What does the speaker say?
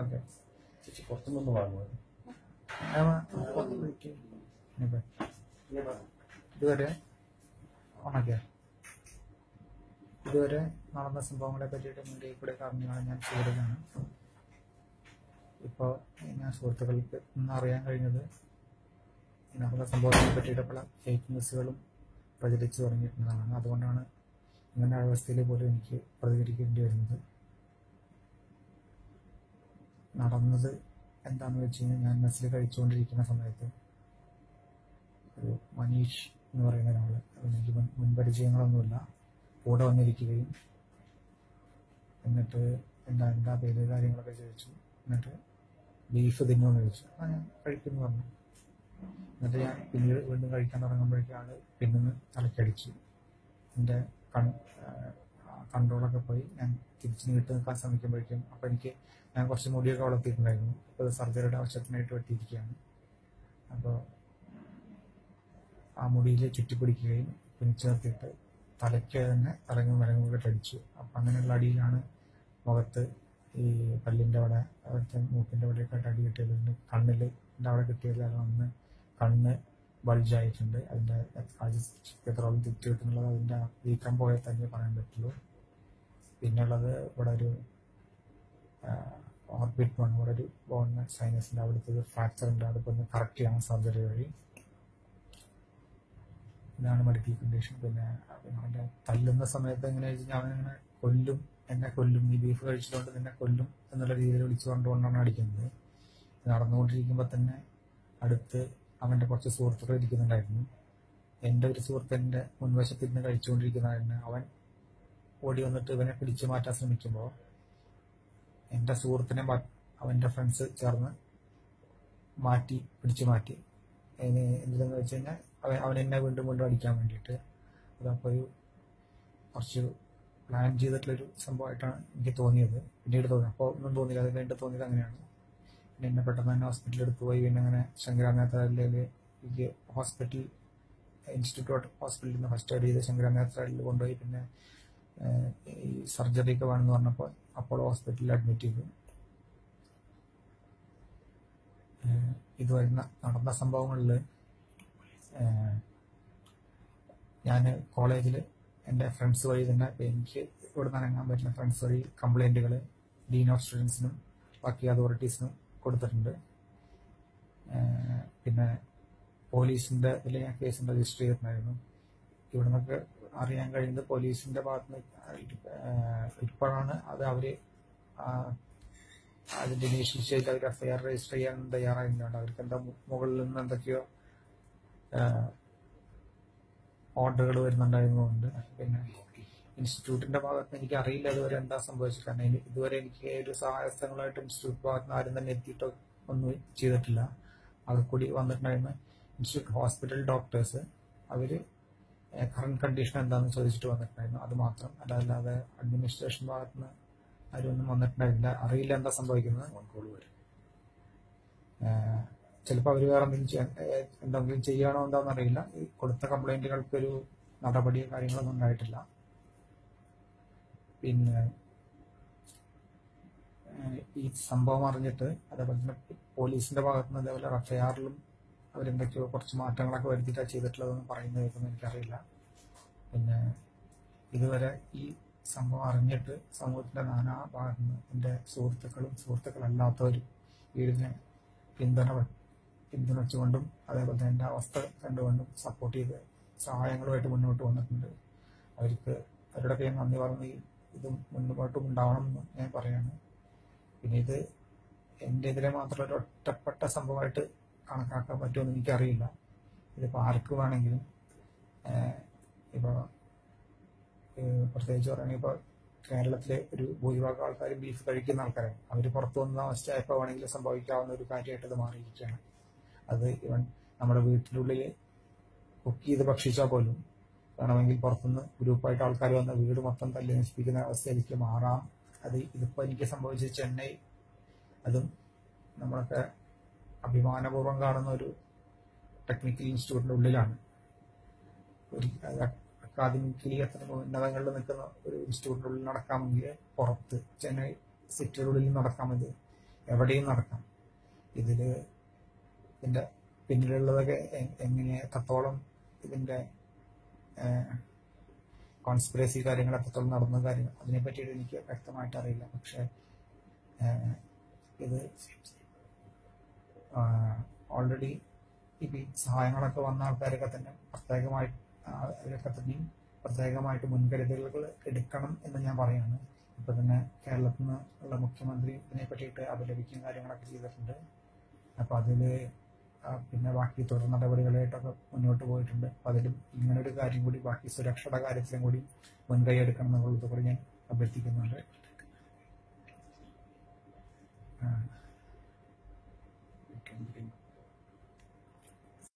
Okay ചേച്ചി പുറത്തുനിന്ന് വാങ്ങുന്നത് ഇതുവരെ ഓണൊക്കെ ഇതുവരെ നടന്ന സംഭവങ്ങളെ പറ്റിയിട്ട് മുന്നിൽ കൂടെ കാരണങ്ങളെ ഞാൻ ചെയ്തതാണ്. ഇപ്പോൾ ഞാൻ സുഹൃത്തുക്കൾക്ക് ഇന്ന് അറിയാൻ കഴിഞ്ഞത് നടന്ന സംഭവങ്ങളെ പറ്റിയിട്ട് പല ഫേക്ക് ന്യൂസുകളും പ്രചരിച്ചു തുടങ്ങിയിട്ടുള്ളതാണ്. അതുകൊണ്ടാണ് ഇങ്ങനെ അവസ്ഥയിൽ പോലും എനിക്ക് പ്രതികരിക്കേണ്ടി വരുന്നത്. നടന്നത് എന്താണെന്ന് വെച്ച് കഴിഞ്ഞാൽ ഞാൻ മെസ്സിൽ കഴിച്ചുകൊണ്ടിരിക്കുന്ന സമയത്ത് ഒരു മനീഷ് എന്ന് പറയുന്ന ഒരാൾ എനിക്ക് മുൻ മുൻപരിചയങ്ങളൊന്നുമില്ല. കൂടെ വന്നിരിക്കുകയും എന്നിട്ട് എന്താ എന്താ പേര് കാര്യങ്ങളൊക്കെ ചോദിച്ചു. എന്നിട്ട് ബീഫ് തിന്നുമെന്ന് ചോദിച്ചു. ആ ഞാൻ കഴിക്കുന്നു പറഞ്ഞു. എന്നിട്ട് ഞാൻ പിന്നീട് വീണ്ടും കഴിക്കാൻ തുടങ്ങുമ്പോഴേക്കാണ് പിന്നിന്ന് തലക്കടിച്ചു. എന്റെ കൺട്രോളൊക്കെ പോയി. ഞാൻ തിരിച്ചു നീട്ട് നിൽക്കാൻ ശ്രമിക്കുമ്പോഴേക്കും അപ്പോൾ എനിക്ക് ഞാൻ കുറച്ച് മുടിയൊക്കെ വളർത്തിയിട്ടുണ്ടായിരുന്നു. ഇപ്പോൾ സർജറിയുടെ ആവശ്യത്തിനായിട്ട് വെട്ടിയിരിക്കുകയാണ് അപ്പോൾ ആ മുടിയിൽ ചുറ്റിപ്പിടിക്കുകയും പിടിച്ചു നിർത്തിയിട്ട് തലയ്ക്ക് തന്നെ തലങ്ങും വിലങ്ങും ഒക്കെ അടിച്ചു അപ്പം അങ്ങനെയുള്ള അടിയിലാണ് മുഖത്ത് ഈ പല്ലിന്റെ അവിടെ അവിടുത്തെ മൂക്കിന്റെ അവിടെയൊക്കെ അടി കിട്ടിയത്. കണ്ണിൽ അവിടെ കിട്ടിയതിലാണ് ഒന്ന് കണ്ണ് ബൾജായിട്ടുണ്ട് അതിന്റെ എത്രോളം തെറ്റ് കിട്ടുന്നുള്ളത് അതിന്റെ വീക്കം പോയാൽ തന്നെ പറയാൻ പറ്റുള്ളൂ. പിന്നുള്ളത് ഇവിടെ ഒരു ഓർബിറ്റ് ബോൺ ഇവിടെ ഒരു ബോൺ സൈനസിന്റെ അവിടുത്തെ ഫ്രാക്ചർ ഉണ്ട്. അതിപ്പോൾ ഒന്ന് കറക്റ്റ് ചെയ്യാൻ സർജറി വഴി. ഇതാണ് മെഡിക്കൽ കണ്ടീഷൻ പിന്നെ അവന്റെ തല്ലുന്ന സമയത്ത് എങ്ങനെ വെച്ചാൽ അവനിങ്ങനെ കൊല്ലും എന്നെ കൊല്ലും ഈ ബീഫ് കഴിച്ചതുകൊണ്ട് നിന്നെ കൊല്ലും എന്നുള്ള രീതിയിൽ വിളിച്ചു കൊണ്ടുകൊണ്ടാണ് അടിക്കുന്നത്. നടന്നുകൊണ്ടിരിക്കുമ്പോൾ തന്നെ അടുത്ത് അവന്റെ കുറച്ച് സുഹൃത്തുക്കൾ ഇരിക്കുന്നുണ്ടായിരുന്നു. എന്റെ ഒരു സുഹൃത്തിന്റെ മുൻവശത്ത് ഇരുന്ന് കഴിച്ചുകൊണ്ടിരിക്കുന്നതായിരുന്നു. അവൻ ഓടി വന്നിട്ട് ഇവനെ പിടിച്ചു മാറ്റാൻ ശ്രമിക്കുമ്പോൾ എന്റെ സുഹൃത്തിനെ അവന്റെ ഫ്രണ്ട്സ് ചേർന്ന് മാറ്റി പിടിച്ചു മാറ്റി. എന്തിനെന്ന് വെച്ച് കഴിഞ്ഞാൽ അവൻ എന്നെ വീണ്ടും വീണ്ടും അടിക്കാൻ വേണ്ടിയിട്ട്. അതപ്പോൾ ഒരു കുറച്ച് പ്ലാൻ ചെയ്തിട്ടുള്ളൊരു സംഭവമായിട്ടാണ് എനിക്ക് തോന്നിയത്. പിന്നീട് തോന്നി അപ്പോൾ ഒന്നും തോന്നിയില്ല. അത് കഴിഞ്ഞിട്ട് തോന്നിയത് അങ്ങനെയാണ്. എന്നെ പെട്ടെന്ന് തന്നെ ഹോസ്പിറ്റലിൽ എടുത്തു പോയി. പിന്നെ അങ്ങനെ ശങ്കരാനാഥാലയിൽ ഇത് ഹോസ്പിറ്റൽ ഇൻസ്റ്റിറ്റ്യൂട്ട് ഹോസ്പിറ്റലിൽ നിന്ന് ഫസ്റ്റ് എയ്ഡ് ചെയ്ത് ശങ്കരാനേത്രയിൽ കൊണ്ടുപോയി. പിന്നെ ഈ സർജറി ഒക്കെ വേണമെന്ന് പറഞ്ഞപ്പോൾ അപ്പോളോ ഹോസ്പിറ്റലിൽ അഡ്മിറ്റ് ചെയ്തു. ഇത് വരുന്ന നടന്ന സംഭവങ്ങളിൽ ഞാൻ കോളേജിൽ എന്റെ ഫ്രണ്ട്സ് വഴി തന്നെ എനിക്ക് ഇവിടെ നിന്ന് ഇറങ്ങാൻ പറ്റുന്ന ഫ്രണ്ട്സ് വഴി കംപ്ലൈന്റുകൾ ഡീൻ ഓഫ് സ്റ്റുഡൻസിനും ബാക്കി അതോറിറ്റീസിനും കൊടുത്തിട്ടുണ്ട്. പിന്നെ പോലീസിന്റെ ഇതിൽ ഞാൻ കേസ് രജിസ്റ്റർ ചെയ്തിട്ടുണ്ടായിരുന്നു ഇവിടെ നിന്നൊക്കെ അറിയാൻ കഴിയുന്നത് പോലീസിന്റെ ഭാഗത്ത് നിന്ന് ഇപ്പോഴാണ് അത് അതിന്റെ ഇനീഷ്യൽ ചെയ്ത് അവർ ആർ രജിസ്റ്റർ ചെയ്യാൻ തയ്യാറായിട്ടുണ്ട് അവർക്ക് എന്താ മുകളിൽ നിന്ന് എന്തൊക്കെയോ ഓർഡറുകൾ വരുന്നുണ്ടായിരുന്നുണ്ട് പിന്നെ ഇൻസ്റ്റിറ്റ്യൂട്ടിന്റെ ഭാഗത്ത് നിന്ന് എനിക്ക് അറിയില്ല ഇതുവരെ എന്താ സംഭവിച്ചത്. കാരണം ഇതുവരെ എനിക്ക് ഒരു സഹായസ്ഥങ്ങളായിട്ട് ഇൻസ്റ്റിറ്റ്യൂട്ട് ഭാഗത്ത് നിന്ന് ആരും തന്നെ എത്തിയിട്ടോ ഒന്നും ചെയ്തിട്ടില്ല. അവർ കൂടി വന്നിട്ടുണ്ടായിരുന്ന ഇൻസ്റ്റിറ്റ്യൂട്ട് ഹോസ്പിറ്റൽ ഡോക്ടേഴ്സ്. അവർ കറണ്ട് കണ്ടീഷൻ എന്താണെന്ന് ചോദിച്ചിട്ട് വന്നിട്ടുണ്ടായിരുന്നു. അത് മാത്രം. അല്ലാതെ അഡ്മിനിസ്ട്രേഷൻ ഭാഗത്ത് നിന്ന് ആരും ഒന്നും വന്നിട്ടുണ്ടായിരുന്നില്ല. അറിയില്ല എന്താ സംഭവിക്കുന്നത്. കോൾ വരും. ചിലപ്പോൾ അവർ വേറെ എന്തെങ്കിലും എന്തെങ്കിലും ചെയ്യണോ എന്താണെന്ന് അറിയില്ല ഈ കൊടുത്ത കംപ്ലൈന്റുകൾക്ക് ഒരു നടപടിയോ കാര്യങ്ങളൊന്നും ഉണ്ടായിട്ടില്ല. പിന്നെ ഈ സംഭവം അറിഞ്ഞിട്ട് അതേപോലെ തന്നെ പോലീസിന്റെ ഭാഗത്ത് നിന്ന് അതേപോലെ എഫ്ഐആറിലും അവരെന്തൊക്കെയോ കുറച്ച് മാറ്റങ്ങളൊക്കെ വരുത്തിയിട്ടാണ് ചെയ്തിട്ടുള്ളതെന്ന് പറയുന്നത് കേൾക്കുന്നത് എനിക്കറിയില്ല. പിന്നെ ഇതുവരെ ഈ സംഭവം അറിഞ്ഞിട്ട് സമൂഹത്തിന്റെ നാനാ ഭാഗത്തു നിന്ന് എന്റെ സുഹൃത്തുക്കളും സുഹൃത്തുക്കളല്ലാത്തവരും വീടിനെ പിന്തുണ പിന്തുണച്ചുകൊണ്ടും അതേപോലെ തന്നെ എന്റെ അവസ്ഥ കണ്ടുകൊണ്ടും സപ്പോർട്ട് ചെയ്ത് സഹായങ്ങളുമായിട്ട് മുന്നോട്ട് വന്നിട്ടുണ്ട്. അവർക്ക് അവരുടെ ഞാൻ നന്ദി പറഞ്ഞ് ഇത് മുന്നോട്ടും ഉണ്ടാവണം എന്ന് ഞാൻ പറയാണ്. പിന്നെ ഇത് എന്റെ എതിരെ മാത്രം ഒരു ഒറ്റപ്പെട്ട സംഭവമായിട്ട് കണക്കാക്കാൻ പറ്റുമെന്ന് എനിക്കറിയില്ല. ഇതിപ്പോൾ ആർക്ക് വേണമെങ്കിലും ഇപ്പോൾ പ്രത്യേകിച്ച് പറയുകയാണെങ്കിൽ ഇപ്പോൾ കേരളത്തിലെ ഒരു ഭൂരിഭാഗം ആൾക്കാർ ബീഫ് കഴിക്കുന്ന ആൾക്കാരാണ്. അവർ പുറത്തു വന്ന അവസ്ഥ എപ്പോൾ വേണമെങ്കിലും സംഭവിക്കാവുന്ന ഒരു കാര്യമായിട്ട് ഇത് മാറിയിരിക്കുകയാണ്. അത് ഇവൻ നമ്മുടെ വീട്ടിനുള്ളിൽ കുക്ക് ചെയ്ത് ഭക്ഷിച്ചാൽ പോലും വേണമെങ്കിൽ പുറത്തുനിന്ന് ഗ്രൂപ്പായിട്ട് ആൾക്കാർ വന്ന് വീട് മൊത്തം തല്ലി നശിപ്പിക്കുന്ന അവസ്ഥയിലേക്ക് മാറാം അത് ഇതിപ്പോൾ എനിക്ക് സംഭവിച്ചത് ചെന്നൈ. അതും നമ്മളൊക്കെ അഭിമാനപൂർവം കാണുന്ന ഒരു ടെക്നിക്കൽ ഇൻസ്റ്റിറ്റ്യൂട്ടിന്റെ ഉള്ളിലാണ്. ഒരു അക്കാദമിക്കലി അത്ര ഉന്നതങ്ങളിൽ നിൽക്കുന്ന ഒരു ഇൻസ്റ്റിറ്റ്യൂട്ടിനുള്ളിൽ നടക്കാമെങ്കിൽ പുറത്ത് ചെന്നൈ സിറ്റിയുടെ നടക്കാമെങ്കിൽ എവിടെയും നടക്കാം. ഇതിൽ ഇതിന്റെ പിന്നിലുള്ളതൊക്കെ എങ്ങനെ എത്രത്തോളം ഇതിന്റെ കോൺസ്പിറസി കാര്യങ്ങൾ എത്രത്തോളം നടന്ന കാര്യങ്ങൾ അതിനെ പറ്റിയിട്ട് എനിക്ക് വ്യക്തമായിട്ട് അറിയില്ല. പക്ഷെ ഇത് ഓൾറെഡി ഇപ്പം സഹായങ്ങളൊക്കെ വന്ന ആൾക്കാരൊക്കെ തന്നെ പ്രത്യേകമായി അവരൊക്കെ തന്നെയും പ്രത്യേകമായിട്ട് മുൻകരുതലുകൾ എടുക്കണം എന്ന് ഞാൻ പറയാണ് ഇപ്പൊ തന്നെ കേരളത്തിൽ നിന്ന് ഉള്ള മുഖ്യമന്ത്രി ഇതിനെ പറ്റിയിട്ട് അപലപിക്കുകയും കാര്യങ്ങളൊക്കെ ചെയ്തിട്ടുണ്ട്. അപ്പൊ അതിൽ ആ, പിന്നെ ബാക്കി തുടർ നടപടികളായിട്ടൊക്കെ മുന്നോട്ട് പോയിട്ടുണ്ട് അതിലും ഇങ്ങനെ ഒരു കാര്യം കൂടി ബാക്കി സുരക്ഷയുടെ കാര്യത്തിലും കൂടി മുൻകൈ എടുക്കണം എന്നുള്ളത് കൂടി ഞാൻ അഭ്യർത്ഥിക്കുന്നുണ്ട്.